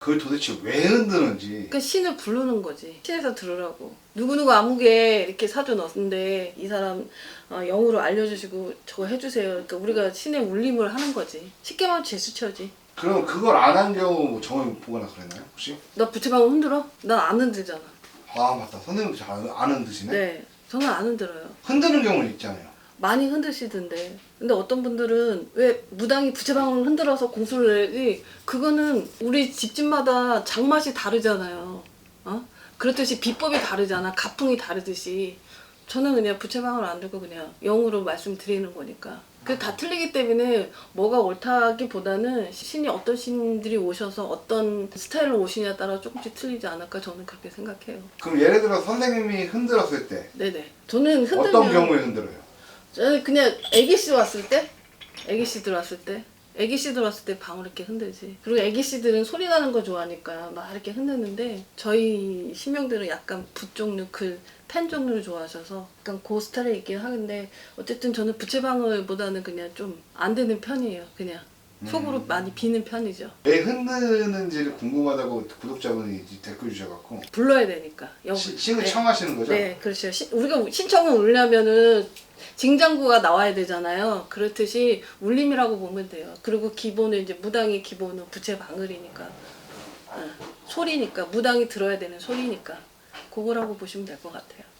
그걸 도대체 왜 흔드는지 그 신을 부르는 거지. 신에서 들으라고. 누구누구 아무개 이렇게 사주 넣었는데 이 사람 어, 영으로 알려주시고 저거 해주세요. 그러니까 우리가 신의 울림을 하는 거지. 쉽게 말하면 제스처지. 그럼 그걸 안 한 경우 뭐 정을 보거나 그랬나요 혹시? 나 부채방울 흔들어? 난 안 흔들잖아. 아 맞다 선생님도 잘 안 흔드시네 네. 저는 안 흔들어요. 흔드는 경우는 있잖아요 많이 흔드시던데. 근데 어떤 분들은 왜 무당이 부채방울 흔들어서 공수를 내지? 그거는 우리 집집마다 장맛이 다르잖아요. 어? 그렇듯이 비법이 다르잖아. 가풍이 다르듯이. 저는 그냥 부채방울 안 들고 그냥 영으로 말씀드리는 거니까. 그 다 틀리기 때문에 뭐가 옳다기보다는 신이 어떤 신들이 오셔서 어떤 스타일로 오시냐에 따라 조금씩 틀리지 않을까 저는 그렇게 생각해요. 그럼 예를 들어 선생님이 흔들었을 때 네네. 저는 흔들면 어떤 경우에 흔들어요? 저는 그냥 애기 씨 왔을 때, 애기 씨 들어왔을 때, 애기 씨 들어왔을 때 방울 이렇게 흔들지. 그리고 애기 씨들은 소리 나는 거 좋아하니까 막 이렇게 흔드는데 저희 신명들은 약간 붓 종류, 그펜 종류를 좋아하셔서 약간 그 스타일이 있긴 하는데 어쨌든 저는 부채방울보다는 그냥 좀 안 되는 편이에요. 그냥 속으로 음. 많이 비는 편이죠. 왜 흔드는지를 궁금하다고 구독자분이 댓글 주셔갖고 불러야 되니까. 영- 시- 신을 네. 청하시는 거죠? 네, 그렇죠. 시- 우리가 신청을 울려면은 징장구가 나와야 되잖아요. 그렇듯이 울림이라고 보면 돼요. 그리고 기본은 이제 무당의 기본은 부채 방울이니까 어, 소리니까 무당이 들어야 되는 소리니까 그거라고 보시면 될 것 같아요.